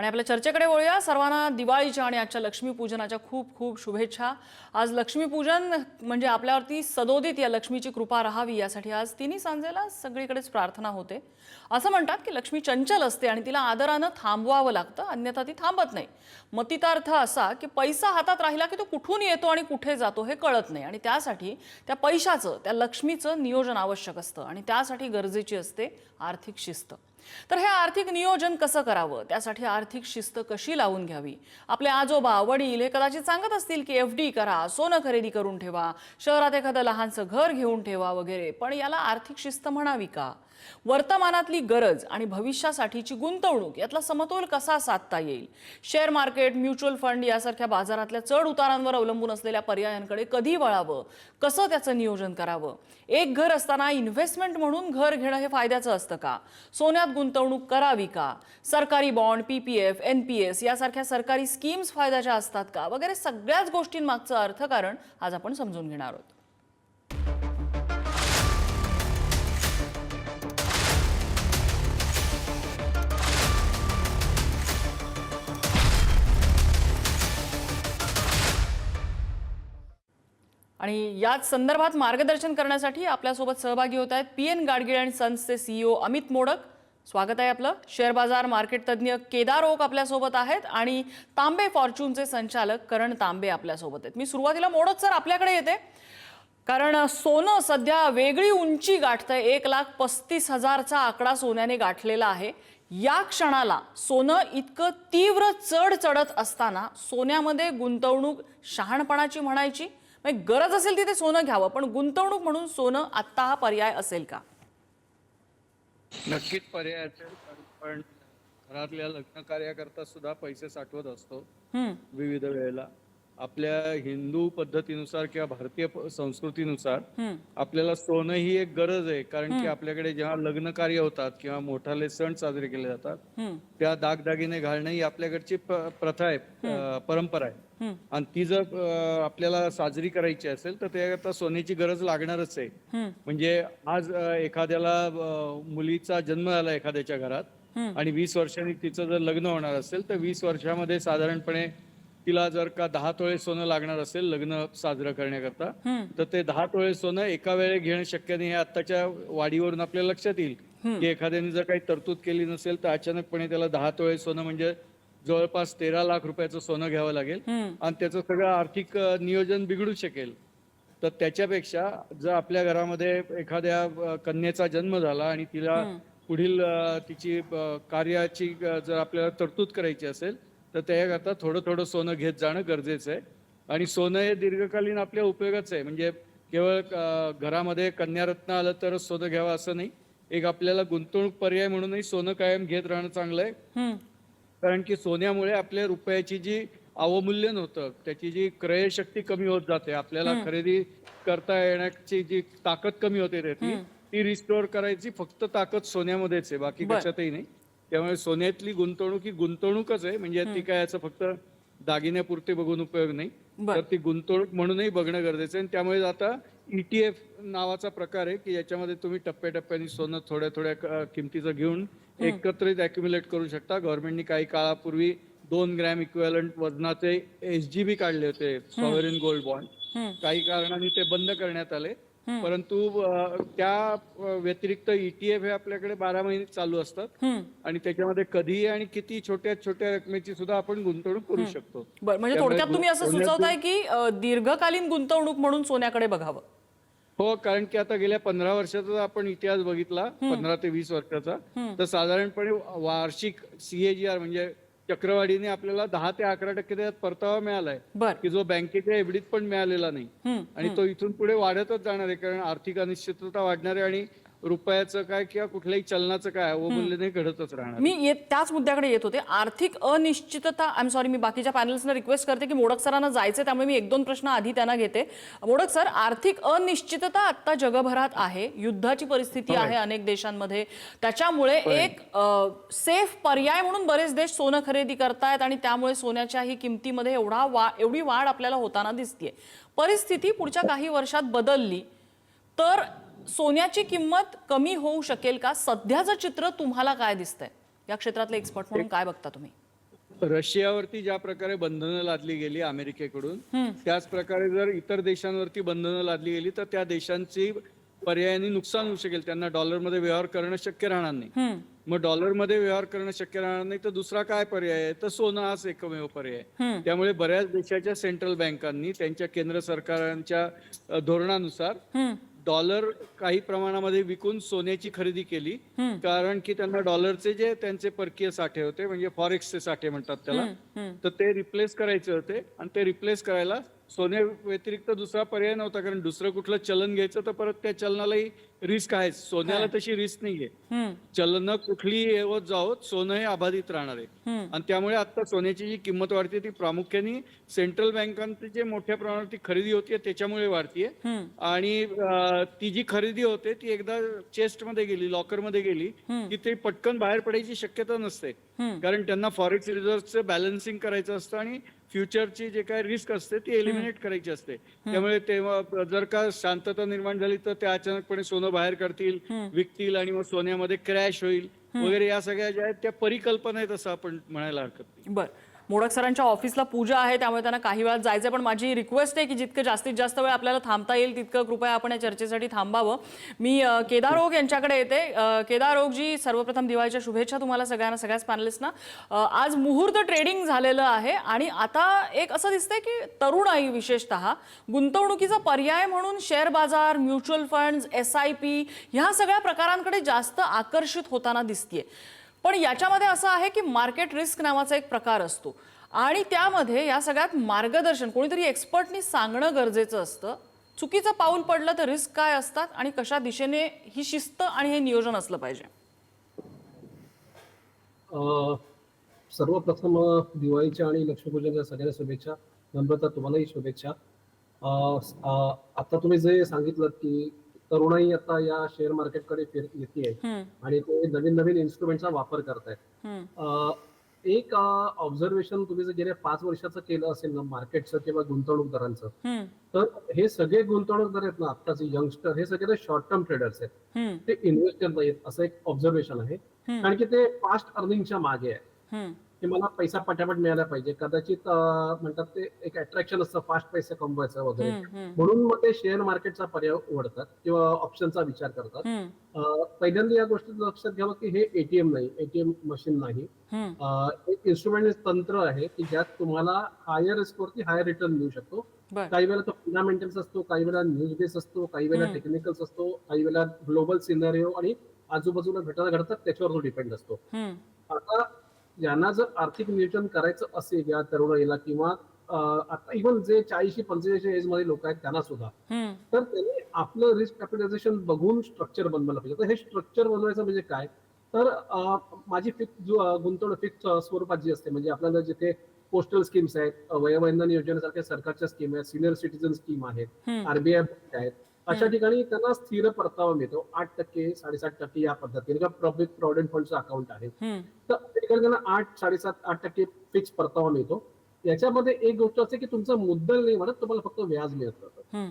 आणि आपल्या चर्चेकडे वळूया. सर्वांना दिवाळीच्या आणि आजच्या लक्ष्मीपूजनाच्या खूप खूप शुभेच्छा. आज लक्ष्मीपूजन म्हणजे आपल्यावरती सदोदित या लक्ष्मीची कृपा राहावी यासाठी आज तिन्ही सांजेला सगळीकडेच प्रार्थना होते. असं म्हणतात की लक्ष्मी चंचल असते आणि तिला आदरानं थांबवावं लागतं अन्यथा ती थांबत नाही. मतितार्थ असा की पैसा हातात राहिला की तो कुठून येतो आणि कुठे जातो हे कळत नाही. आणि त्यासाठी त्या पैशाचं त्या लक्ष्मीचं नियोजन आवश्यक असतं आणि त्यासाठी गरजेची असते आर्थिक शिस्त. तर हे आर्थिक नियोजन कसं करावं? त्यासाठी आर्थिक शिस्त कशी लावून घ्यावी? आपले आजोबा वडील हे कदाचित सांगत असतील की एफ डी करा सोनं खरेदी करून ठेवा शहरात एखादं लहानसं घर घेऊन ठेवा वगैरे. पण याला आर्थिक शिस्त म्हणावी का? वर्तमानातली गरज आणि भविष्यासाठीची गुंतवणूक यातला समतोल कसा साधता येईल? शेअर मार्केट म्युच्युअल फंड यासारख्या बाजारातल्या चढ उतारांवर अवलंबून असलेल्या पर्यायांकडे कधी वळावं? कसं त्याचं नियोजन करावं? एक घर असताना इन्व्हेस्टमेंट म्हणून घर घेणं हे फायद्याचं असतं का? सोन्यात गुंतवणूक करावी का? सरकारी bond P P F N P S यासारख्या सरकारी स्कीम्स फायद्याच्या असतात का? वगैरे सगळ्याच गोष्टींमागचं अर्थकारण आज आपण समजून घेणार आहोत. आणि याच संदर्भात मार्गदर्शन करण्यासाठी आपल्यासोबत सहभागी होत आहेत पी एन गाडगीळ अँड सन्सचे सीईओ अमित मोडक. स्वागत आहे आपलं. शेअर बाजार मार्केट तज्ज्ञ केदार ओक आपल्यासोबत आहेत आणि तांबे फॉर्च्यूनचे संचालक करण तांबे आपल्यासोबत आहेत. मी सुरुवातीला मोडक सर आपल्याकडे येते. कारण सोनं सध्या वेगळी उंची गाठतंय. एक लाख पस्तीस हजारचा आकडा सोन्याने गाठलेला आहे. या क्षणाला सोनं इतकं तीव्र चढ चढत असताना सोन्यामध्ये गुंतवणूक शहाणपणाची म्हणायची म्हणजे गरज असेल तिथे सोनं घ्यावं पण गुंतवणूक म्हणून सोनं आत्ता हा पर्याय असेल का? नक्कीच पर्याय असेल पण घरातल्या लग्न कार्याकरता सुद्धा पैसे साठवत असतो. विविध वेळेला. आपल्या हिंदू पद्धतीनुसार किंवा भारतीय संस्कृतीनुसार आपल्याला सोनं ही एक गरज आहे. कारण की आपल्याकडे जेव्हा लग्न कार्य होतात किंवा मोठाले सण साजरे केले जातात त्या दागदागिने घालणं ही आपल्याकडची प्रथा आहे परंपरा आहे. आणि ती जर आपल्याला साजरी करायची असेल तर त्याकरता सोन्याची गरज लागणारच आहे. म्हणजे आज एखाद्याला मुलीचा जन्म झाला एखाद्याच्या घरात. आणि वीस वर्षांनी तिचं जर लग्न होणार असेल तर वीस वर्षामध्ये साधारणपणे तिला जर का दहा तोळे सोनं लागणार असेल लग्न साजरं करण्याकरता. तर ते दहा तोळे सोनं एका वेळे घेणं शक्य नाही हे आत्ताच्या वाढीवरून आपल्याला लक्षात येईल की एखाद्याने जर काही तरतूद केली नसेल तर अचानकपणे त्याला दहा तोळे सोनं म्हणजे जवळपास तेरा लाख रुपयाचं सोनं घ्यावं लागेल. आणि त्याचं सगळं आर्थिक नियोजन बिघडू शकेल तर त्याच्यापेक्षा जर आपल्या घरामध्ये एखाद्या कन्येचा जन्म झाला आणि तिला पुढील तिची कार्याची जर आपल्याला तरतूद करायची असेल तर त्याकरता थोडं थोडं सोनं घेत जाणं गरजेचं आहे. आणि सोनं हे दीर्घकालीन आपल्या उपयोगाचं आहे. म्हणजे केवळ घरामध्ये कन्यारत्न आलं तरच सोनं घ्यावं असं नाही. एक आपल्याला गुंतवणूक पर्याय म्हणूनही सोनं कायम घेत राहणं चांगलं आहे. कारण की सोन्यामुळे आपल्या रुपयाची जी अवमूल्यन होतं त्याची जी क्रयशक्ती कमी होत जाते. आपल्याला खरेदी करता येण्याची जी ताकद कमी होते त्याची ती रिस्टोअर करायची फक्त ताकद सोन्यामध्येच आहे. बाकी. कशातही नाही. त्यामुळे सोन्यातली गुंतवणूक ही गुंतवणूकच आहे. म्हणजे ती काय याचं फक्त दागिन्यापुरते बघून उपयोग नाही. तर ती गुंतवणूक म्हणूनही बघणं गरजेचं आहे. आणि त्यामुळे आता ईटीएफ नावाचा प्रकार आहे की याच्यामध्ये तुम्ही टप्प्याटप्प्याने सोनं थोड्या थोड्या किमतीचं घेऊन एकत्रित अक्युम्युलेट करू शकता. गव्हर्नमेंटनी काही काळापूर्वी दोन ग्रॅम इक्वेलंट वजनाचे एसजीबी काढले होते. Sovereign gold bond. काही कारणाने ते बंद करण्यात आले. परंतु त्या व्यतिरिक्त ईटीएफ हे आपल्याकडे बारा महिने चालू असतात. आणि त्याच्यामध्ये कधीही आणि किती छोट्या छोट्या रकमेची सुद्धा आपण गुंतवणूक करू शकतो. म्हणजे थोडक्यात तुम्ही असं सुचवताय की दीर्घकालीन गुंतवणूक म्हणून सोन्याकडे बघावं. हो कारण की आता गेल्या पंधरा वर्षाचा आपण इतिहास बघितला पंधरा ते वीस वर्षाचा तर साधारणपणे वार्षिक सीएजीआर म्हणजे चक्रवाढीने आपल्याला दहा ते अकरा टक्के त्यात परतावा मिळालाय. की जो बँकेच्या एफडीत पण मिळालेला नाही. आणि तो इथून पुढे वाढतच जाणार आहे कारण आर्थिक अनिश्चितता वाढणार आहे आणि रुपयाचं काय किंवा कुठल्याही चलनाचं काय अवमूल्यने घडतच राहणार. मी येत त्याच मुद्द्याकडे येत होते. आर्थिक अनिश्चितता आय एम सॉरी मी बाकीच्या पॅनल्सना रिक्वेस्ट करते की मोडक सरांना जायचं त्यामुळे मी एक दोन प्रश्न आधी त्यांना घेते. मोडक सर आर्थिक अनिश्चितता आता जगभरात आहे. युद्धाची परिस्थिती आहे अनेक देशांमध्ये. त्याच्यामुळे एक सेफ पर्याय म्हणून बरेच देश सोनं खरेदी करतायत आणि त्यामुळे सोन्याच्याही किमतीमध्ये एवढा वा एवढी वाढ आपल्याला होताना दिसतीये. परिस्थिती पुढच्या काही वर्षात बदलली. तर सोन्याची किंमत कमी होऊ शकेल का सध्याचं चित्र तुम्हाला काय दिसतंय या क्षेत्रातले एक्सपर्ट म्हणून काय बघता तुम्ही रशियावरती ज्या प्रकारे बंधनं लादली गेली अमेरिकेकडून. त्याच प्रकारे जर इतर देशांवरती बंधनं लादली गेली तर त्या देशांची पर्यायाने नुकसान होऊ शकेल त्यांना डॉलरमध्ये व्यवहार करणं शक्य राहणार नाही. मग डॉलरमध्ये व्यवहार करणं शक्य राहणार नाही तर दुसरा काय पर्याय आहे तर सोनं हाच एकमेव पर्याय. त्यामुळे बऱ्याच देशाच्या सेंट्रल बँकांनी त्यांच्या केंद्र सरकारांच्या धोरणानुसार. डॉलर काही प्रमाणामध्ये विकून सोन्याची खरेदी केली. कारण की त्यांना डॉलरचे जे त्यांचे परकीय साठे होते म्हणजे फॉरेक्सचे साठे म्हणतात त्याला. तर ते रिप्लेस करायचे होते आणि ते रिप्लेस करायला सोन्या व्यतिरिक्त दुसरा पर्याय नव्हता कारण दुसरं कुठलं चलन घ्यायचं तर परत त्या चलनालाही रिस्क आहे सोन्याला तशी रिस्क नाहीये. चलन कुठलीही येवत जावत सोनं हे अबाधित राहणार आहे. आणि त्यामुळे आता सोन्याची जी किंमत वाढते ती प्रामुख्याने सेंट्रल बँकांची जे मोठ्या प्रमाणावर ती खरेदी होतीये त्याच्यामुळे वाढतीये. आणि ती जी खरेदी होते ती एकदा चेस्टमध्ये गेली लॉकरमध्ये गेली की ते पटकन बाहेर पडायची शक्यता नसते. कारण त्यांना फॉरेक्स रिझर्वचं बॅलन्सिंग करायचं असतं आणि फ्युचरची जे काय रिस्क असते ती एलिमिनेट करायची असते. त्यामुळे तेव्हा जर का शांतता निर्माण झाली तर ते अचानकपणे सोनं बाहेर काढतील विकतील आणि मग सोन्यामध्ये क्रॅश होईल. वगैरे या सगळ्या ज्या आहेत त्या परिकल्पना आहेत असं आपण म्हणायला हरकत नाही. बर. मोडक सरांच्या ऑफिसला पूजा आहे त्यामुळे त्यांना काही वेळात जायचं पण माझी रिक्वेस्ट आहे की जितकं जास्तीत जास्त वेळ आपल्याला थांबता येईल तितकं कृपया आपण या चर्चेसाठी थांबावं. मी केदारोग केदार यांच्याकडे येते. अ, केदार सर्वप्रथम दिवाळीच्या शुभेच्छा तुम्हाला सगळ्यांना सगळ्याच पॅनलिस्टना आज मुहूर्त ट्रेडिंग झालेलं आहे आणि आता एक असं दिसतंय की तरुणाई विशेषतः गुंतवणुकीचा पर्याय म्हणून शेअर बाजार mutual funds S I P ह्या सगळ्या प्रकारांकडे जास्त आकर्षित होताना दिसतीये. पण याच्यामध्ये असं आहे की मार्केट रिस्क नावाचा एक प्रकार असतो. आणि त्यामध्ये या सगळ्यात मार्गदर्शन कोणीतरी एक्सपर्टनी सांगणं गरजेचं असतं. चुकीचं पाऊल पडलं तर रिस्क काय असतात आणि कशा दिशेने ही शिस्त आणि हे नियोजन असलं पाहिजे? सर्वप्रथम दिवाळीच्या आणि लक्ष्मीपूजनच्या सगळ्यांना शुभेच्छा. नम्रता तुम्हालाही शुभेच्छा. आता तुम्ही जे सांगितलं की तरुणाई आता या शेअर मार्केटकडे फिर येते आणि ते नवीन नवीन इन्स्ट्रुमेंटचा वापर करतायत एक ऑब्झर्वेशन तुम्ही जर गेल्या पाच वर्षाचं केलं असेल ना मार्केटचं किंवा गुंतवणूकदारांचं तर हे सगळे गुंतवणूकदार आहेत ना आत्ताचे यंगस्टर हे सगळे शॉर्ट टर्म ट्रेडर्स आहेत. ते इन्व्हेस्टर नाहीत असं एक ऑब्झर्वेशन आहे. कारण की ते फास्ट अर्निंगच्या मागे आहे. की मला पैसा पटापट मिळाला पाहिजे. कदाचित म्हणतात ते एक अट्रॅक्शन असतं फास्ट पैसे कमवायचं वगैरे. म्हणून मग ते शेअर मार्केटचा पर्याय उघडतात किंवा ऑप्शनचा विचार करतात. पहिल्यांदा या गोष्टी लक्षात घ्यावं की हे एटीएम नाही एटीएम मशीन नाही. एक इन्स्ट्रुमेंट तंत्र आहे की ज्यात तुम्हाला हायर रिस्क वरती हायर रिटर्न मिळू शकतो. काही वेळेला तो फंडामेंटल्स असतो काही वेळेला न्यूज बेस असतो काही वेळेला हम्म. टेक्निकल्स असतो काही वेळेला ग्लोबल सिनारिओ आणि आजूबाजूला घटना घडतात त्याच्यावर तो डिपेंड असतो. आता यांना जर आर्थिक नियोजन करायचं असेल या तरुणाईला किंवा आता इव्हन जे चाळीशी पंचेचाळीस एजमध्ये लोक आहेत त्यांना सुद्धा तर त्यांनी आपलं रिस्क कॅपिटलायझेशन बघून स्ट्रक्चर बनवायला पाहिजे. तर हे स्ट्रक्चर बनवायचं म्हणजे काय? तर माझी फिक्स गुंतवणूक फिक्स स्वरूपात जी असते म्हणजे आपल्याला जिथे पोस्टल स्कीम्स आहेत वयोवंदन योजनेसारख्या सरकारच्या स्कीम आहेत सिनियर सिटीजन स्कीम आहेत आरबीआय आहेत अशा ठिकाणी त्यांना स्थिर परतावा मिळतो. आठ टक्के साडेसात टक्के या पद्धतीने पब्लिक प्रॉव्हिडंट फंडचं अकाउंट आहे. तर त्या ठिकाणी त्यांना आठ साडेसात आठ टक्के फिक्स परतावा मिळतो. याच्यामध्ये एक गोष्ट असते की तुमचं मुद्दल नाही म्हणत तुम्हाला फक्त व्याज मिळत राहतं.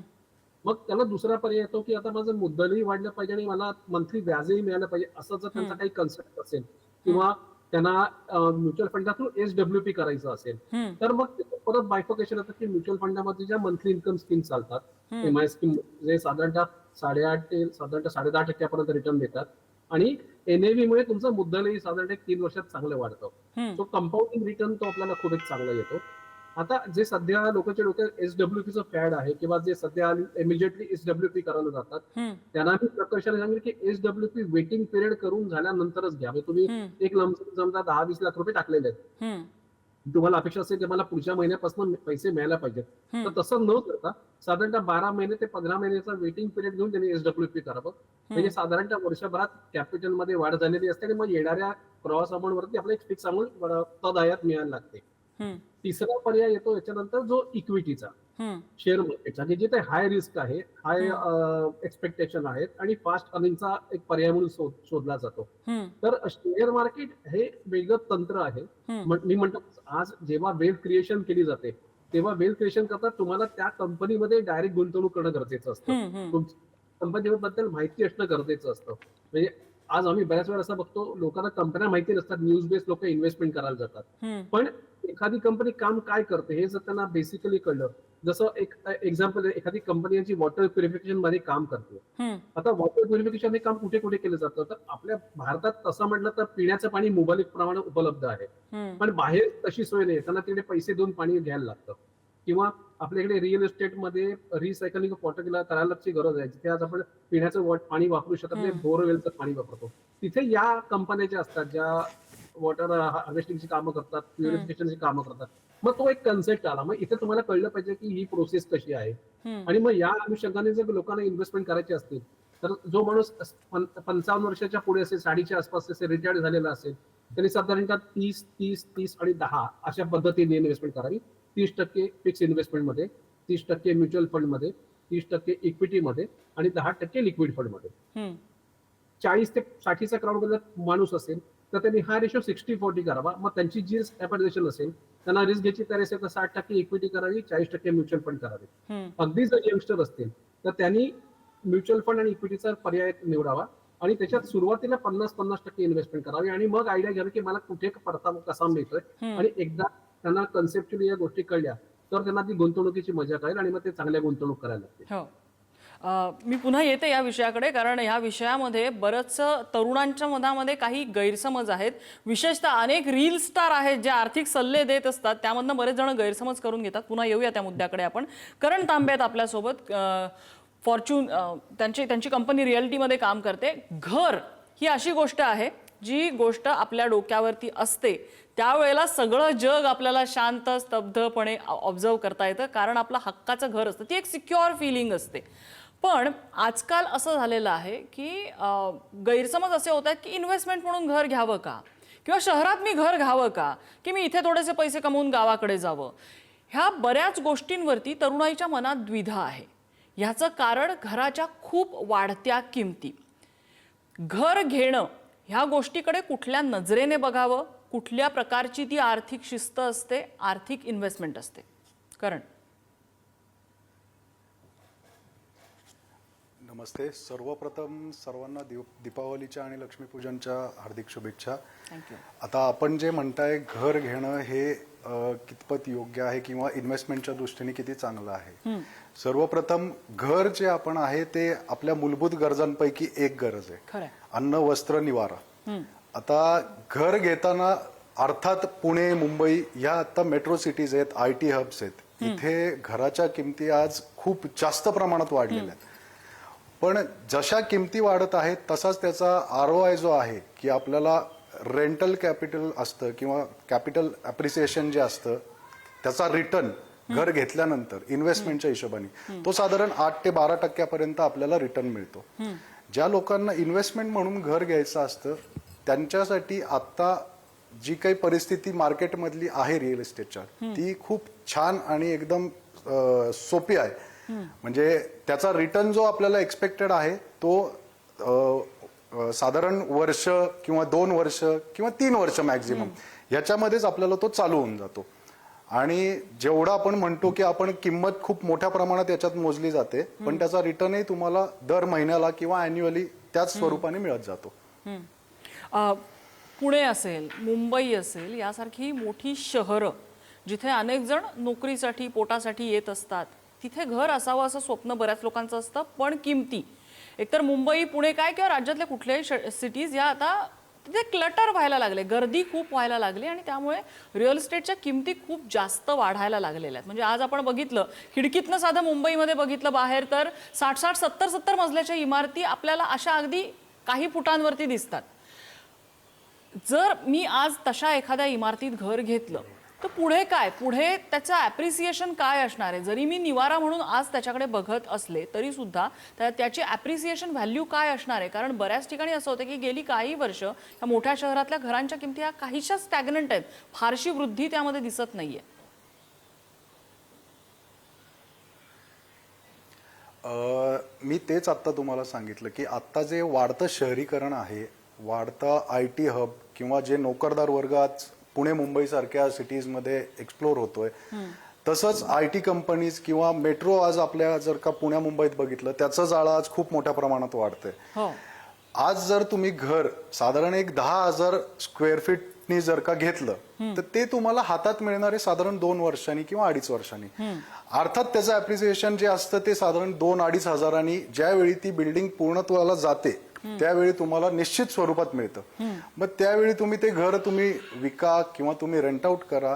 मग त्याला दुसरा पर्याय येतो की आता माझं मुद्दलही वाढलं पाहिजे आणि मला मंथली व्याजही मिळालं पाहिजे असं जर त्यांचा काही कन्सेप्ट असेल किंवा त्यांना म्युच्युअल फंडातून एस डब्ल्यू पी करायचं असेल तर मग परत बायफोकेशन येतं की म्युच्युअल फंडामध्ये ज्या मंथली इन्कम स्कीम चालतात. एम आय स्कीम जे साधारणतः साडेआठ ते साधारणतः साडेदहा टक्क्यापर्यंत रिटर्न देतात. आणि एनएव्ही मुळे तुमचं मुद्दलही साधारण एक तीन वर्षात चांगलं वाढतं. तो कंपाऊंडिंग रिटर्न तो आपल्याला खूप एक चांगला येतो. आता जे सध्या लोकांच्या डोक्यात एस डब्ल्यू पीचं फॅड आहे किंवा जे सध्या इमिजिएटली एस डब्ल्यू पी करायला जातात त्यांना मी प्रकर्षाने सांगेल की S W P waiting period करून झाल्यानंतरच घ्या. म्हणजे तुम्ही एक समजा दहा वीस लाख रुपये टाकलेले आहेत. तुम्हाला अपेक्षा असेल की मला पुढच्या महिन्यापासून पैसे मिळायला पाहिजेत. तर तसं न करता साधारणतः बारा महिने ते पंधरा महिन्याचा वेटिंग पिरियड घेऊन त्यांनी एस डब्ल्यू पी करावं म्हणजे साधारणतः वर्षभरात कॅपिटलमध्ये वाढ झालेली असते आणि मग येणाऱ्या प्रवास अमाऊंट वरती आपल्याला एक फिक्स अमाऊंट तदायात मिळायला लागते. तिसरा पर्याय येतो याच्यानंतर जो इक्विटीचा शेअर मार्केटचा की जिथे हाय रिस्क आहे हाय एक्सपेक्टेशन आहेत आणि फास्ट अर्निंगचा एक पर्याय म्हणून शोध- शोधला जातो. तर शेअर मार्केट हे वेगळं तंत्र आहे. मी म्हणतो आज जेव्हा वेल्थ क्रिएशन केली जाते तेव्हा वेल्थ क्रिएशन करता तुम्हाला त्या कंपनीमध्ये डायरेक्ट गुंतवणूक करणं गरजेचं असतं. कंपनीबद्दल माहिती असणं गरजेचं असतं. म्हणजे आज आम्ही बऱ्याच वेळा असं बघतो लोकांना कंपन्या माहिती नसतात न्यूज बेस्ड लोक इन्व्हेस्टमेंट करायला जातात. पण एखादी कंपनी काम काय करते हे जर त्यांना बेसिकली कळलं जसं एक एक्झाम्पल एखादी कंपनी जी वॉटर प्युरिफिकेशनमध्ये काम करते. आता वॉटर प्युरिफिकेशन हे काम कुठे कुठे केलं जातं? तर आपल्या भारतात तसं म्हटलं तर पिण्याचं पाणी मोबाईल प्रमाणे उपलब्ध आहे. पण बाहेर तशी सोय नाही. त्यांना तिकडे पैसे देऊन पाणी घ्यायला लागतं. किंवा आपल्याकडे रिअल एस्टेटमध्ये रिसायकलिंग वॉटर करायलाची गरज आहे. जिथे आज आपण पिण्याचं पाणी वापरू शकत. बोरवेलचं पाणी वापरतो. तिथे या कंपन्या ज्या असतात ज्या वॉटर हार्वेस्टिंगची कामं करतात प्युरिफिकेशनची कामं करतात मग तो एक कन्सेप्ट आला. मग इथे तुम्हाला कळलं पाहिजे की ही प्रोसेस कशी आहे. आणि मग या अनुषंगाने जर लोकांना इन्व्हेस्टमेंट करायची असतील तर जो माणूस पंचावन्न वर्षाच्या पुढे असेल साडीच्या आसपास असेल रिटायर्ड झालेला असेल त्यांनी साधारणतः तीस तीस तीस आणि दहा अशा पद्धतीने इन्व्हेस्टमेंट करावी. तीस टक्के फिक्स इन्व्हेस्टमेंटमध्ये तीस टक्के म्युच्युअल फंडमध्ये तीस टक्के इक्विटीमध्ये आणि दहा टक्के लिक्विड फंडमध्ये चाळीस ते साठीचा क्राऊड जर माणूस असेल तर त्यांनी हा रेशो सिक्स्टी फोर्टी करावा. मग त्यांची जी कॅपिटलायझेशन असेल त्यांना रिस्क घ्यायची तयारी असेल तर साठ टक्के इक्विटी करावी चाळीस टक्के म्युच्युअल फंड करावे. अगदी जर यंगस्टर असतील तर त्यांनी म्युच्युअल फंड आणि इक्विटीचा पर्याय निवडावा आणि त्याच्यात सुरुवातीला पन्नास पन्नास टक्के इन्व्हेस्टमेंट करावी आणि मग आयडिया घ्यावी की मला कुठे परतावा कसा मिळतोय. आणि एकदा त्यांना कन्सेप्टली या गोष्टी कळल्या तर त्यांना ती गुंतवणुकीची मजा कळेल आणि मग ते चांगल्या गुंतवणूक करायला लागतील. हो. मी पुन्हा येते या विषयाकडे कारण ह्या विषयामध्ये बरंचसं तरुणांच्या मनामध्ये काही गैरसमज आहेत. विशेषतः अनेक रील स्टार आहेत जे आर्थिक सल्ले देत असतात. त्यामधनं बरेच जण गैरसमज करून घेतात. पुन्हा येऊया त्या मुद्द्याकडे आपण. करण तांबे आहेत आपल्यासोबत. फॉर्च्यून त्यांची त्यांची कंपनी रिअल्टीमध्ये काम करते. घर ही अशी गोष्ट आहे जी गोष्ट आपल्या डोक्यावरती असते. त्यावेळेला सगळं जग आपल्याला शांत स्तब्धपणे ऑब्झर्व करता येतं. कारण आपलं हक्काचं घर असतं. ती एक सिक्युअर फिलिंग असते. पण आजकाल असं झालेलं आहे की गैरसमज असे होत आहेत की इन्व्हेस्टमेंट म्हणून घर घ्यावं का? किंवा शहरात मी घर घ्यावं का? की मी इथे थोडेसे पैसे कमवून गावाकडे जावं? ह्या बऱ्याच गोष्टींवरती तरुणाईच्या मनात द्विधा आहे. ह्याचं कारण घराच्या खूप वाढत्या किमती. घर घेणं ह्या गोष्टीकडे कुठल्या नजरेने बघावं? कुठल्या प्रकारची ती आर्थिक शिस्त असते? आर्थिक इन्व्हेस्टमेंट असते. कारण नमस्ते. सर्वप्रथम सर्वांना दिव दीपावलीच्या आणि लक्ष्मीपूजनच्या हार्दिक शुभेच्छा. थँक्यू आता आपण जे म्हणताय घर घेणं हे कितपत योग्य आहे किंवा इन्व्हेस्टमेंटच्या दृष्टीने किती चांगलं आहे? सर्वप्रथम घर जे आपण आहे ते आपल्या मूलभूत गरजांपैकी एक गरज आहे. अन्न वस्त्र निवारा. आता घर घेताना अर्थात पुणे मुंबई या आता मेट्रो सिटीज आहेत आय टी हब्स आहेत. इथे घराच्या किमती आज खूप जास्त प्रमाणात वाढलेल्या आहेत. पण जशा किमती वाढत आहेत तसाच त्याचा आर ओ आय जो आहे की आपल्याला रेंटल कॅपिटल असतं किंवा कॅपिटल अप्रिसिएशन जे असतं त्याचा रिटर्न घर घेतल्यानंतर इन्व्हेस्टमेंटच्या हिशोबाने तो साधारण आठ ते बारा टक्क्यापर्यंत आपल्याला रिटर्न मिळतो. ज्या लोकांना इन्व्हेस्टमेंट म्हणून घर घ्यायचं असतं त्यांच्यासाठी आता जी काही परिस्थिती मार्केटमधली आहे रिअल इस्टेटच्या ती खूप छान आणि एकदम सोपी आहे. म्हणजे त्याचा रिटर्न जो आपल्याला एक्सपेक्टेड आहे तो अं, साधारण वर्ष किंवा दोन वर्ष किंवा तीन वर्ष मॅक्झिमम ह्याच्यामध्येच आपल्याला तो चालू होऊन जातो. आणि जेवढा आपण म्हणतो की आपण किंमत खूप मोठ्या प्रमाणात याच्यात मोजली जाते पण त्याचा रिटर्नही तुम्हाला दर महिन्याला किंवा अॅन्युअली त्याच स्वरूपाने मिळत जातो. अ, पुणे असेल मुंबई असेल यासारखी मोठी शहरं जिथे अनेक जण नोकरीसाठी पोटासाठी येत असतात. तिथे घर असावं असं स्वप्न बऱ्याच लोकांचं असतं पण किमती. एकतर मुंबई पुणे काय किंवा राज्यातल्या कुठल्याही सिटीज या आता तिथे क्लटर व्हायला लागले गर्दी खूप व्हायला लागली आणि त्यामुळे रिअल इस्टेटच्या किमती खूप जास्त वाढायला लागलेल्या आहेत. म्हणजे आज आपण बघितलं खिडकीतनं साधं मुंबईमध्ये बघितलं बाहेर तर साठ साठ सत्तर सत्तर मजल्याच्या इमारती आपल्याला अशा अगदी काही फुटांवरती दिसतात. जर मी आज तशा एखाद्या इमारतीत घर घेतलं तर पुढे काय? पुढे त्याचं ॲप्रिसिएशन काय असणार आहे? जरी मी निवारा म्हणून आज त्याच्याकडे बघत असले तरी सुद्धा त्या त्याची ॲप्रिसिएशन व्हॅल्यू काय असणार आहे? कारण बऱ्याच ठिकाणी असं होतं की गेली काही वर्ष या मोठ्या शहरातल्या घरांच्या किमती ह्या काहीशा स्टॅग्नंट आहेत. फारशी वृद्धी त्यामध्ये दिसत नाही आहे मी तेच आत्ता तुम्हाला सांगितलं की आत्ता जे वाढतं शहरीकरण आहे वाढतं आय टी हब किंवा जे नोकरदार वर्ग आज पुणे मुंबई सारख्या सिटीजमध्ये एक्सप्लोर होतोय. तसंच आय टी कंपनीज किंवा मेट्रो आज आपल्या जर का पुण्या मुंबईत बघितलं त्याचं जाळं आज खूप मोठ्या प्रमाणात वाढतंय. हो. आज जर तुम्ही घर साधारण एक दहा हजार स्क्वेअर फीटनी जर का घेतलं तर ते तुम्हाला हातात मिळणारे साधारण दोन वर्षांनी किंवा अडीच वर्षांनी. अर्थात त्याचं अप्रिसिएशन जे असतं ते साधारण दोन अडीच हजारांनी ज्यावेळी ती बिल्डिंग पूर्णत्वाला जाते त्यावेळी तुम्हाला निश्चित स्वरूपात मिळतं. मग त्यावेळी तुम्ही ते घर तुम्ही विका किंवा तुम्ही रेंट आउट करा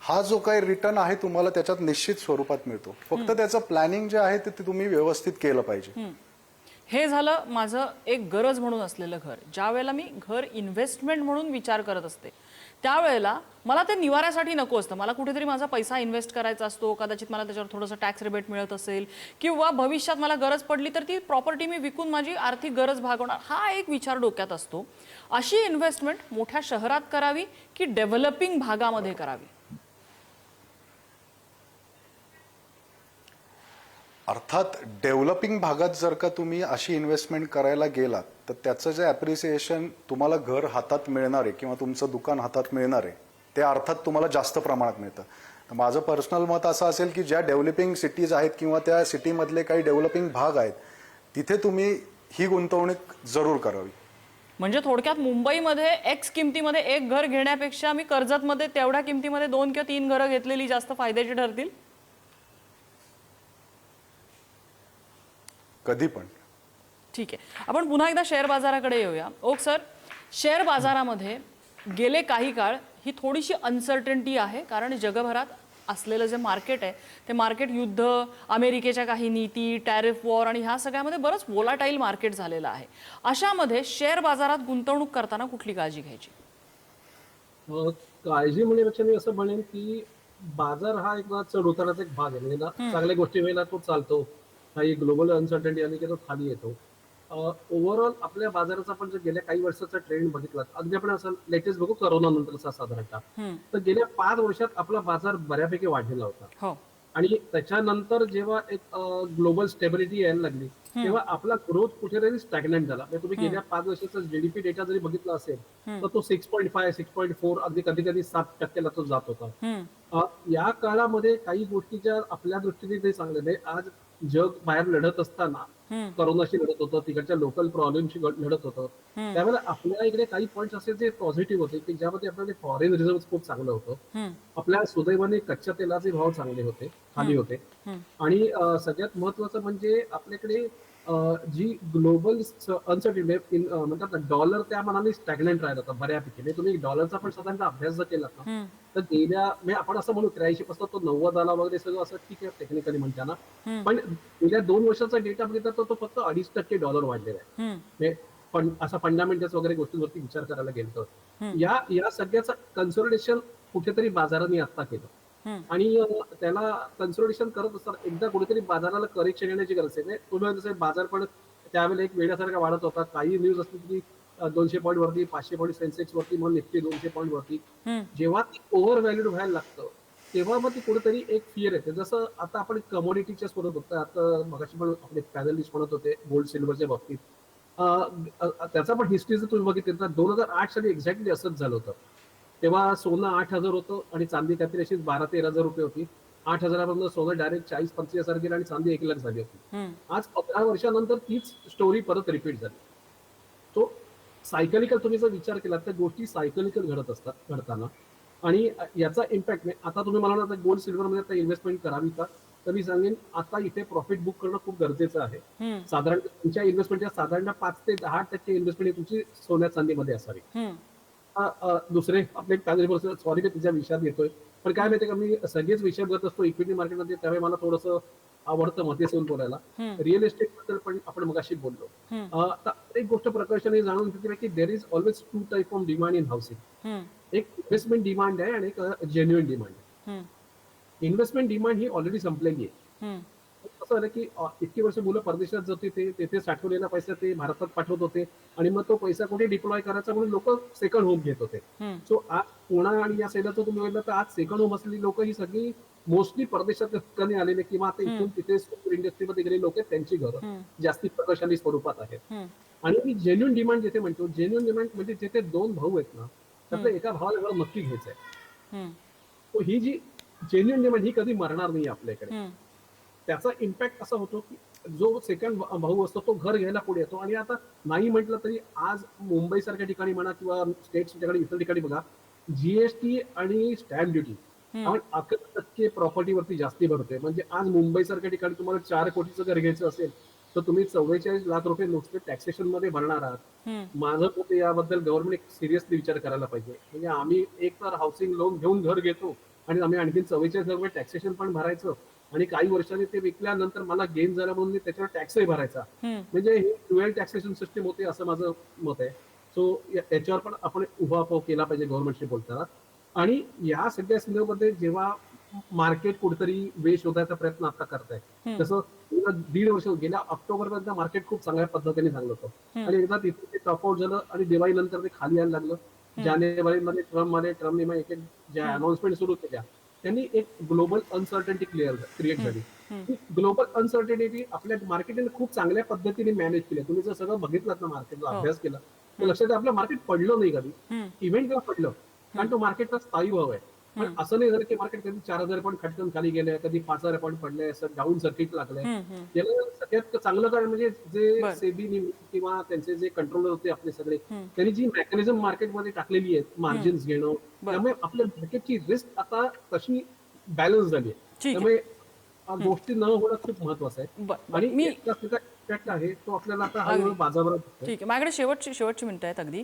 हा जो काही रिटर्न आहे तुम्हाला त्याच्यात निश्चित स्वरूपात मिळतो. फक्त त्याचं प्लॅनिंग जे आहे ते तुम्ही व्यवस्थित केलं पाहिजे. हे झालं माझं एक गरज म्हणून असलेलं घर. ज्या वेळेला मी घर इन्व्हेस्टमेंट म्हणून विचार करत असते त्यावेळेला मला ते निवाऱ्यासाठी नको असतं. मला कुठेतरी माझा पैसा इन्व्हेस्ट करायचा असतो कदाचित मला त्याच्यावर थोडंसं टॅक्स रिबेट मिळत असेल किंवा भविष्यात मला गरज पडली तर ती प्रॉपर्टी मी विकून माझी आर्थिक गरज भागवणार. हा एक विचार डोक्यात असतो. अशी इन्व्हेस्टमेंट मोठ्या शहरात करावी की डेव्हलपिंग भागामध्ये करावी? अर्थात डेव्हलपिंग भागात जर का तुम्ही अशी इन्व्हेस्टमेंट करायला गेलात तर त्याचं जे ॲप्रिसिएशन तुम्हाला घर हातात मिळणार आहे किंवा तुमचं दुकान हातात मिळणार आहे ते अर्थात तुम्हाला जास्त प्रमाणात मिळतं. तर माझं पर्सनल मत असं असेल की ज्या डेव्हलपिंग सिटीज आहेत किंवा त्या सिटीमधले काही डेव्हलपिंग भाग आहेत तिथे तुम्ही ही गुंतवणूक जरूर करावी. म्हणजे थोडक्यात मुंबईमध्ये एक्स किमतीमध्ये एक घर घेण्यापेक्षा मी कर्जतमध्ये तेवढ्या किमतीमध्ये दोन किंवा तीन घरं घेतलेली जास्त फायद्याची ठरतील? कधी पण. ठीक आहे. आपण पुन्हा एकदा शेअर बाजाराकडे येऊया. ओक सर शेअर बाजारामध्ये गेले काही काळ ही थोडीशी अनसर्टन्टी आहे कारण जगभरात असलेलं जे मार्केट आहे ते मार्केट युद्ध अमेरिकेच्या काही नीती टॅरिफ वॉर आणि ह्या सगळ्यामध्ये बरंच वोलाटाईल मार्केट झालेलं आहे. अशामध्ये शेअर बाजारात गुंतवणूक करताना कुठली काळजी घ्यायची? काळजी म्हणण्यापेक्षा मी असं म्हणेन की बाजार हा एक चढ उताराचा एक भाग आहे. म्हणजे ना चांगल्या गोष्टी वेळेला तो चालतो. काही ग्लोबल अनसर्टन्टी आली की तो खाली येतो. ओव्हरऑल आपल्या बाजाराचा आपण जर गेल्या काही वर्षाचा ट्रेंड बघितला अगदी आपण असं लेटेस्ट बघू करोना नंतरचा साधारणतः. तर गेल्या पाच वर्षात आपला बाजार बऱ्यापैकी वाढलेला होता. हो. आणि त्याच्यानंतर जेव्हा एक ग्लोबल स्टेबिलिटी यायला लागली तेव्हा आपला ग्रोथ कुठेतरी स्टॅग्नंट झाला. म्हणजे तुम्ही गेल्या पाच वर्षाचा जीडीपी डेटा जरी बघितला असेल तर तो six point five six point four अगदी कधी कधी सात टक्क्याला तो जात होता. या काळामध्ये काही गोष्टी ज्या आपल्या दृष्टीने ते चांगल्या नाही. आज जग बाहेर लढत असताना. करोनाशी लढत होतं तिकडच्या लोकल प्रॉब्लेमशी लढत होतं. त्यावेळेला आपल्या इकडे काही पॉईंट असे जे पॉझिटिव्ह होते की ज्यामध्ये आपल्याला फॉरेन रिझर्व्ह खूप चांगलं होतं. आपल्या सुदैवाने कच्च्या तेलाचे भाव चांगले होते खाली होते. आणि सगळ्यात महत्वाचं म्हणजे आपल्याकडे जी ग्लोबल अनसर्टिनिटी म्हणतात ना डॉलर त्या मनाने स्टॅग्नंट राहिला होता बऱ्यापैकी. म्हणजे तुम्ही डॉलरचा पण साधारणतः अभ्यास जर केला ना. तर गेल्या म्हणजे आपण असं म्हणू त्र्याऐंशी पासून तो नव्वद आला वगैरे सगळं असं ठीक आहे टेक्निकली म्हणताना. पण गेल्या दोन वर्षाचा डेटा बघितला तर तो फक्त अडीच टक्के डॉलर वाढलेला आहे. पण असा फंडामेंटल्स वगैरे गोष्टींवरती विचार करायला गेलो तर या या सगळ्याचं कन्सोलिडेशन कुठेतरी बाजाराने आता केलं. आणि त्याला कन्सोलिडेशन करत असताना एकदा कुठेतरी बाजाराला करेक्शन येण्याची गरज आहे. म्हणजे तुम्ही बाजार पण त्यावेळेला एक वेळासारखा वाढत होता. काही न्यूज असली दोनशे पॉईंट वरती पाचशे पॉईंट सेन्सेक्स वरती मग निफ्टी दोनशे पॉईंट वरती. जेव्हा ती ओव्हर व्हॅल्यूड व्हायला लागतं तेव्हा मग ती कुठेतरी एक फिअर येते. जसं आता आपण कमोडिटीच्या स्वरूप बघतो आता मगाशी पण आपले पॅनलिस्ट म्हणत होते गोल्ड सिल्वरच्या बाबतीत. त्याचा पण हिस्ट्री जर तुम्ही बघितली तर दोन हजार आठ साली एक्झॅक्टली असंच झालं होतं. तेव्हा सोनं आठ हजार होतं आणि चांदी काहीतरी अशीच बारा तेरा हजार रुपये होती. आठ हजारापर्यंत सोनं डायरेक्ट चाळीस पंचवीस हजार गेलं आणि चांदी एक लाख झाली होती. आज पंधरा वर्षानंतर तीच स्टोरी परत रिपीट झाली. तो सायकलिकल तुम्ही जर विचार केला तर गोष्टी सायकलिकल घडत असतात घडताना. आणि याचा इम्पॅक्ट नाही. आता तुम्ही मला आता गोल्ड सिल्वर मध्ये आता इन्व्हेस्टमेंट करावी का? तर मी सांगेन आता इथे प्रॉफिट बुक करणं खूप गरजेचं आहे. साधारण तुमच्या इन्व्हेस्टमेंटच्या साधारण पाच ते दहा टक्के इन्व्हेस्टमेंट तुमची सोन्या चांदीमध्ये असावी. दुसरे आपले सॉरी मी तुझ्या विषयात येतोय पण काय माहितीये का मी सगळेच विषय बघत असतो इक्विटी मार्केटमध्ये त्यावेळी मला थोडंसं आवडतं मते येऊन बोलायला रिअल एस्टेटबद्दल पण आपण मगाशी बोललो हम्म. अ, तर एक गोष्ट प्रकर्षाने जाणून घेतली की there is always two type of demand in housing. एक इन्व्हेस्टमेंट डिमांड आहे आणि एक जेन्युइन डिमांड आहे. इन्व्हेस्टमेंट डिमांड ही ऑलरेडी संपलेली आहे. कसं झालं की इतकी वर्ष मुलं परदेशात जात होते तेथे साठवलेला पैसा ते भारतात पाठवत होते आणि मग तो पैसा कुठे डिप्लॉय करायचा म्हणून लोक सेकंड होम घेत होते. सो आज पुणा आणि या साईडला तुम्ही बघितलं तर आज सेकंड होम असलेली लोक ही सगळी मोस्टली परदेशात ठिकाणी आलेले किंवा आता इथून तिथे इंडस्ट्रीमध्ये गेलेली लोक आहेत त्यांची घरं जास्ती प्रकर्षाने स्वरूपात आहेत. आणि मी जेन्युन डिमांड जिथे म्हणतो जेन्युन डिमांड म्हणजे जिथे दोन भाऊ आहेत ना त्यातलं एका भावाला घर नक्की घ्यायचंय हम्म. तो ही जी जेन्युन डिमांड ही कधी मरणार नाही आपल्याकडे. त्याचा इम्पॅक्ट असा होतो की जो सेकंड भाऊ असतो तो घर घ्यायला पुढे येतो. आणि आता नाही म्हटलं तरी आज मुंबई सारख्या ठिकाणी म्हणा किंवा स्टेट्स ठिकाणी इतर ठिकाणी बघा जीएसटी आणि स्टॅम्प ड्युटी आपण अकरा टक्के प्रॉपर्टीवरती जास्ती भरतोय. म्हणजे आज मुंबई सारख्या ठिकाणी तुम्हाला चार कोटीचं घर घ्यायचं असेल तर तुम्ही चव्वेचाळीस लाख रुपये नुसते टॅक्सेशनमध्ये भरणार आहात. माझं मत याबद्दल गव्हर्नमेंट सिरियसली विचार करायला पाहिजे. म्हणजे आम्ही एक तर हाऊसिंग लोन घेऊन घर घेतो आणि आम्ही आणखी चव्वेचाळीस लाख रुपये टॅक्सेशन पण भरायचं. आणि काही वर्षांनी ते विकल्यानंतर मला गेन झाला म्हणून मी त्याच्यावर टॅक्सही भरायचा. म्हणजे ही ड्युएल टॅक्सेशन सिस्टीम होते असं माझं मत आहे. सो याच्यावर पण आपण उभापाव केला पाहिजे गव्हर्नमेंटशी बोलताना. आणि या सगळ्या संदर्भामध्ये जेव्हा मार्केट कुठेतरी वे शोधायचा प्रयत्न आता करताय. तसं गेल्या दीड वर्ष गेल्या ऑक्टोबर पर्यंत मार्केट खूप चांगल्या पद्धतीने चांगलं होतं. आणि एकदा तिथे टॉपआउट झालं आणि दिवाळी नंतर ते खाली यायला लागलं. जानेवारीमध्ये ट्रम्पमध्ये ट्रम्पने एक एक ज्या अनाउन्समेंट सुरू केल्या त्यांनी एक ग्लोबल अनसर्टनिटी क्लिअर क्रिएट झाली. ग्लोबल अनसर्टनिटी आपल्या मार्केटने खूप चांगल्या पद्धतीने मॅनेज केली. तुम्ही जर सगळं बघितलं ना मार्केटला अभ्यास केला तर लक्षात आपलं मार्केट पडलं नाही कधी. इव्हेंट पडलं? कारण तो मार्केटचा स्थायी भाव आहे. पण असं नाही झालं की मार्केट कधी चार हजार पॉईंट खटकन खाली गेले कधी पाच हजार पॉईंट पडले असं डाऊन सर्किट लागलंय. याला सगळ्यात चांगलं कारण म्हणजे जे सेबी किंवा त्यांचे जे कंट्रोलर होते आपले सगळे त्यांनी जी मेकॅनिझम मार्केटमध्ये टाकलेली आहे मार्जिन्स घेणं त्यामुळे आपल्या मार्केटची रिस्क आता तशी बॅलन्स झाली आहे. त्यामुळे गोष्टी न होणं खूप महत्वाचं आहे. आणि मी याचा सुद्धा इफेक्ट आहे तो आपल्याला आता हळूहळू बाजारात दिसतोय. ठीक आहे माझ्याकडे शेवटची शेवटची मिनिटं आहेत अगदी.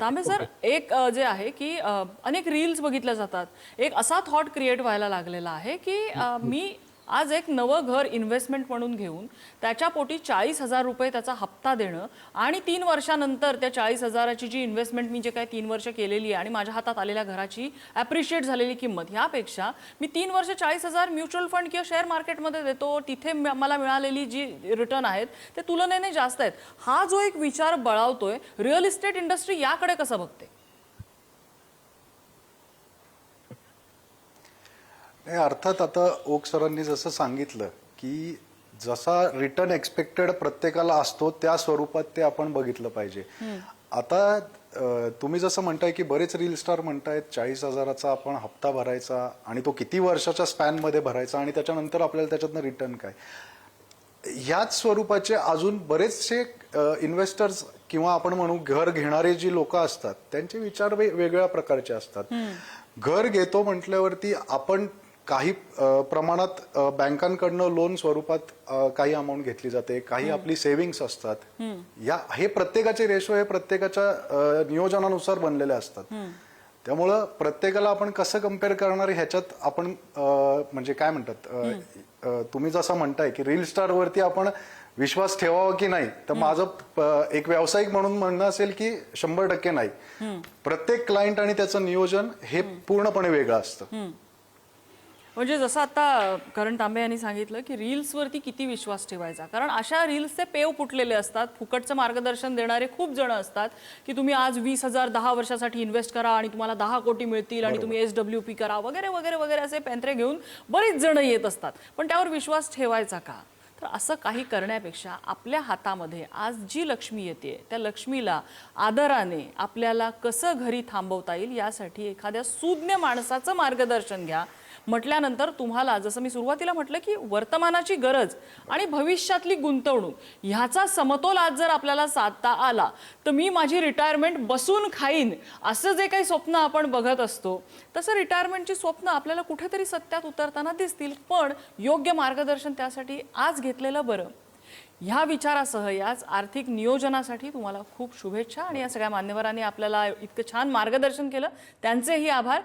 तांबे सर एक जे आहे की अनेक रील्स बघितल्या जातात. एक असा थॉट क्रिएट व्हायला लागलेला आहे की मी आज एक नवं घर इन्व्हेस्टमेंट म्हणून घेऊन त्याच्या पोटी चाळीस हजार रुपये त्याचा हप्ता देणं आणि तीन वर्षानंतर त्या चाळीस हजाराची जी इन्व्हेस्टमेंट मी जे काही तीन वर्ष केलेली आहे आणि माझ्या हातात आलेल्या घराची ॲप्रिशिएट झालेली किंमत ह्यापेक्षा मी तीन वर्ष चाळीस हजार म्युच्युअल फंड किंवा शेअर मार्केटमध्ये देतो तिथे मला मिळालेली जी रिटर्न आहेत ते तुलनेने जास्त आहेत. हा जो एक विचार बळावतोय रिअल इस्टेट इंडस्ट्री याकडे कसं बघते? नाही अर्थात आता ओक सरांनी जसं सांगितलं की जसा रिटर्न एक्सपेक्टेड प्रत्येकाला असतो त्या स्वरूपात ते आपण बघितलं पाहिजे. आता तुम्ही जसं म्हणताय की बरेच रील स्टार म्हणतायत चाळीस हजाराचा आपण हप्ता भरायचा आणि तो किती वर्षाच्या स्पॅनमध्ये भरायचा आणि त्याच्यानंतर आपल्याला त्याच्यातनं रिटर्न काय? ह्याच स्वरूपाचे अजून बरेचसे इन्व्हेस्टर्स किंवा आपण म्हणू घर घेणारे जी लोक असतात त्यांचे विचार वे- वेगळ्या प्रकारचे असतात. घर घेतो म्हटल्यावरती आपण काही प्रमाणात बँकांकडनं लोन स्वरूपात काही अमाऊंट घेतली जाते काही आपली सेव्हिंग्स असतात. या हे प्रत्येकाचे रेशो हे प्रत्येकाच्या नियोजनानुसार बनलेले असतात. त्यामुळं प्रत्येकाला आपण कसं कंपेअर करणार ह्याच्यात आपण म्हणजे काय म्हणतात तुम्ही जसं म्हणताय की रील स्टार वरती आपण विश्वास ठेवावा की नाही तर माझं एक व्यावसायिक म्हणून म्हणणं असेल की शंभर टक्के नाही. प्रत्येक क्लायंट आणि त्याचं नियोजन हे पूर्णपणे वेगळं असतं. म्हणजे जसं आता करण तांबे यांनी सांगितलं की रील्सवरती किती विश्वास ठेवायचा. कारण अशा रील्सचे पेव फुटलेले असतात. फुकटचं मार्गदर्शन देणारे खूप जण असतात की तुम्ही आज वीस हजार दहा वर्षासाठी इन्व्हेस्ट करा आणि तुम्हाला दहा कोटी मिळतील आणि तुम्ही एस डब्ल्यू पी करा वगैरे वगैरे वगैरे असे पेंत्रे घेऊन बरेच जण येत असतात. पण त्यावर विश्वास ठेवायचा का? तर असं काही करण्यापेक्षा आपल्या हातामध्ये आज जी लक्ष्मी येते त्या लक्ष्मीला आदराने आपल्याला कसं घरी थांबवता येईल यासाठी एखाद्या सुज्ञ माणसाचं मार्गदर्शन घ्या. म्हटल्यानंतर तुम्हाला जसं मी सुरुवातीला म्हटलं की वर्तमानाची गरज आणि भविष्यातली गुंतवणूक ह्याचा समतोल आज जर आपल्याला साधता आला तर मी माझी रिटायरमेंट बसून खाईन असं जे काही स्वप्न आपण बघत असतो तसं रिटायरमेंटची स्वप्न आपल्याला कुठेतरी सत्यात उतरताना दिसतील. पण योग्य मार्गदर्शन त्यासाठी आज घेतलेलं बरं. ह्या विचारासह याच आर्थिक नियोजनासाठी तुम्हाला खूप शुभेच्छा आणि या सगळ्या मान्यवरांनी आपल्याला इतकं छान मार्गदर्शन केलं. त्यांचेही आभार.